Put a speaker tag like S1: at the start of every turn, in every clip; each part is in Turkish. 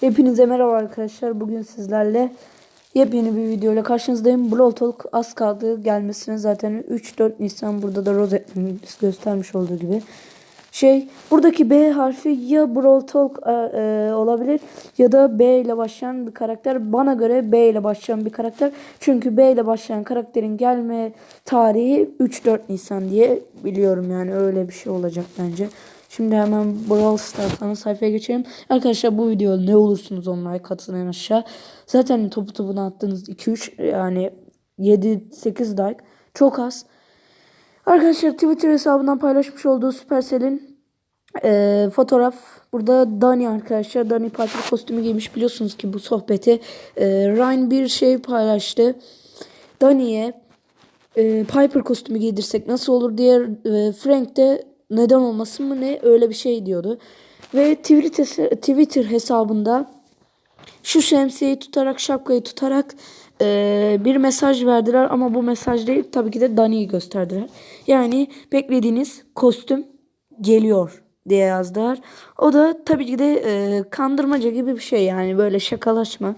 S1: Hepinize merhaba arkadaşlar. Bugün sizlerle yepyeni bir video ile karşınızdayım. Brawl Talk az kaldı gelmesine zaten 3-4 Nisan burada da rozetlerimiz göstermiş olduğu gibi. Şey buradaki B harfi ya Brawl Talk e, e, olabilir ya da B ile başlayan bir karakter. Bana göre B ile başlayan bir karakter. Çünkü B ile başlayan karakterin gelme tarihi 3-4 Nisan diye biliyorum yani öyle bir şey olacak bence. Şimdi hemen Brawl Stars sayfaya geçelim. Arkadaşlar bu video ne olursunuz online katılın en aşağı. Zaten topu topuna attığınız 2-3 yani 7-8 like çok az. Arkadaşlar Twitter hesabından paylaşmış olduğu Supercell'in e, fotoğraf. Burada Dani arkadaşlar. Dani parti kostümü giymiş. Biliyorsunuz ki bu sohbeti e, Ryan bir şey paylaştı. Dani'ye e, Piper kostümü giydirsek nasıl olur diye e, Frank de neden olmasın mı ne öyle bir şey diyordu. Ve Twitter, hesabında şu şemsiyeyi tutarak şapkayı tutarak e, bir mesaj verdiler ama bu mesaj değil tabii ki de Dani'yi gösterdiler. Yani beklediğiniz kostüm geliyor diye yazdılar. O da tabii ki de e, kandırmaca gibi bir şey yani böyle şakalaşma.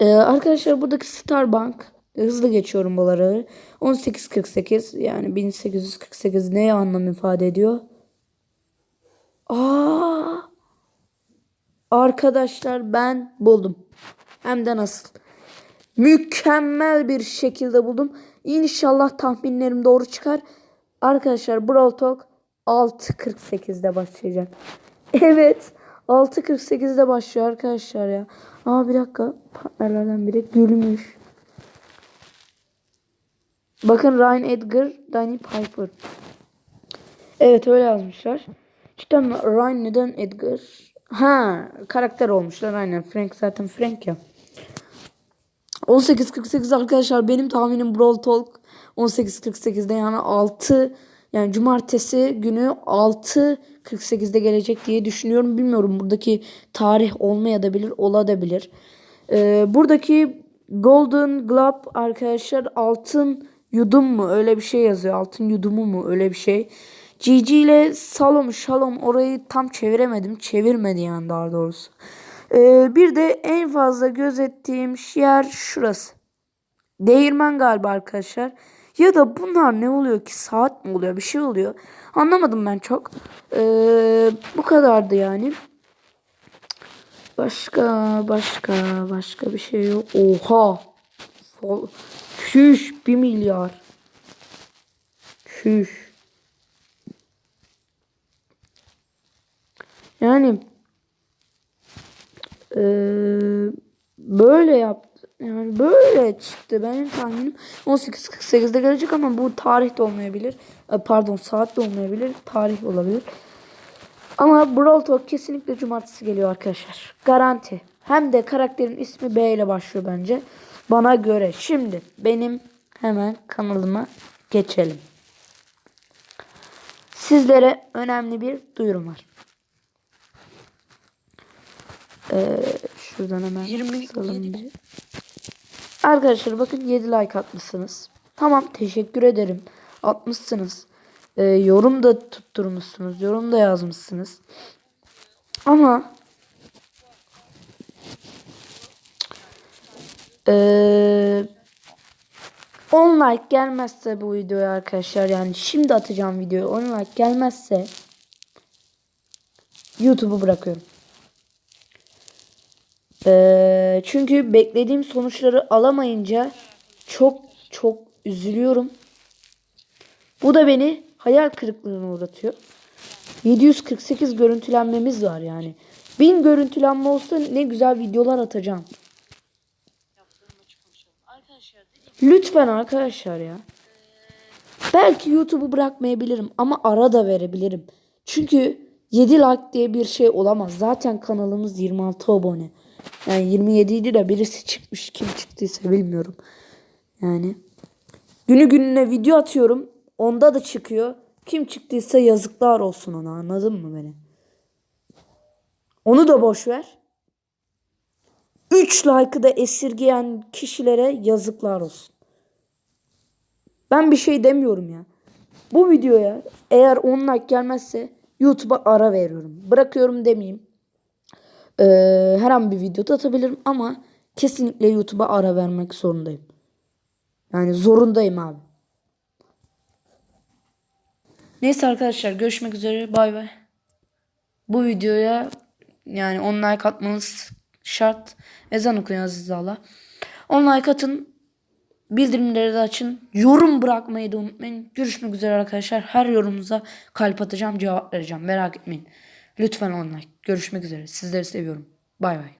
S1: Ee, arkadaşlar buradaki Starbank hızlı geçiyorum buraları. 1848 yani 1848 neye anlam ifade ediyor? Aa! Arkadaşlar ben buldum. Hem de nasıl? Mükemmel bir şekilde buldum. İnşallah tahminlerim doğru çıkar. Arkadaşlar Brawl Talk 6.48'de başlayacak. Evet. 6.48'de başlıyor arkadaşlar ya. Aa bir dakika. Partnerlerden biri gülmüş. Bakın Ryan Edgar, Danny Piper. Evet öyle yazmışlar. Cidden Ryan neden Edgar? Ha karakter olmuşlar aynen. Frank zaten Frank ya. 18.48 arkadaşlar benim tahminim Brawl Talk 18.48'de yani 6 yani cumartesi günü 6.48'de gelecek diye düşünüyorum. Bilmiyorum buradaki tarih olmaya da bilir, olabilir. Ee, buradaki Golden Globe arkadaşlar altın yudum mu öyle bir şey yazıyor. Altın yudumu mu öyle bir şey. GG ile Salom Shalom orayı tam çeviremedim. Çevirmedi yani daha doğrusu. Ee, bir de en fazla gözettiğim yer şurası. Değirmen galiba arkadaşlar. Ya da bunlar ne oluyor ki? Saat mi oluyor? Bir şey oluyor. Anlamadım ben çok. Ee, bu kadardı yani. Başka başka başka bir şey yok. Oha. Şüş bir milyar. Şüş. Yani eee, böyle yaptı. Yani böyle çıktı. Benim tahminim 18.48'de gelecek ama bu tarih de olmayabilir. E, Pardon saat de olmayabilir. Tarih olabilir. Ama Brawl Talk kesinlikle cumartesi geliyor arkadaşlar. Garanti. Hem de karakterin ismi B ile başlıyor bence. Bana göre. Şimdi benim hemen kanalıma geçelim. Sizlere önemli bir duyurum var. Ee, şuradan hemen
S2: 27.
S1: bir. Arkadaşlar bakın 7 like atmışsınız. Tamam teşekkür ederim. Atmışsınız. Ee, yorum da tutturmuşsunuz. Yorum da yazmışsınız. Ama Ee, 10 like gelmezse bu videoya arkadaşlar yani şimdi atacağım videoyu 10 like gelmezse YouTube'u bırakıyorum. Ee, çünkü beklediğim sonuçları alamayınca çok çok üzülüyorum. Bu da beni hayal kırıklığına uğratıyor. 748 görüntülenmemiz var yani. 1000 görüntülenme olsa ne güzel videolar atacağım. Lütfen arkadaşlar ya. Belki YouTube'u bırakmayabilirim ama ara da verebilirim. Çünkü 7 like diye bir şey olamaz. Zaten kanalımız 26 abone. Yani 27 idi de birisi çıkmış. Kim çıktıysa bilmiyorum. Yani günü gününe video atıyorum. Onda da çıkıyor. Kim çıktıysa yazıklar olsun ona. Anladın mı beni? Onu da boş ver. 3 like'ı da esirgeyen kişilere yazıklar olsun. Ben bir şey demiyorum ya. Bu videoya eğer 10 like gelmezse YouTube'a ara veriyorum. Bırakıyorum demeyeyim. e, her an bir video da atabilirim ama kesinlikle YouTube'a ara vermek zorundayım. Yani zorundayım abi. Neyse arkadaşlar görüşmek üzere. Bay bay. Bu videoya yani 10 like atmanız şart. Ezan okuyun Aziz Allah. 10 like atın. Bildirimleri de açın. Yorum bırakmayı da unutmayın. Görüşmek üzere arkadaşlar. Her yorumunuza kalp atacağım, cevap vereceğim. Merak etmeyin. Lütfen 10 like. Görüşmek üzere. Sizleri seviyorum. Bay bay.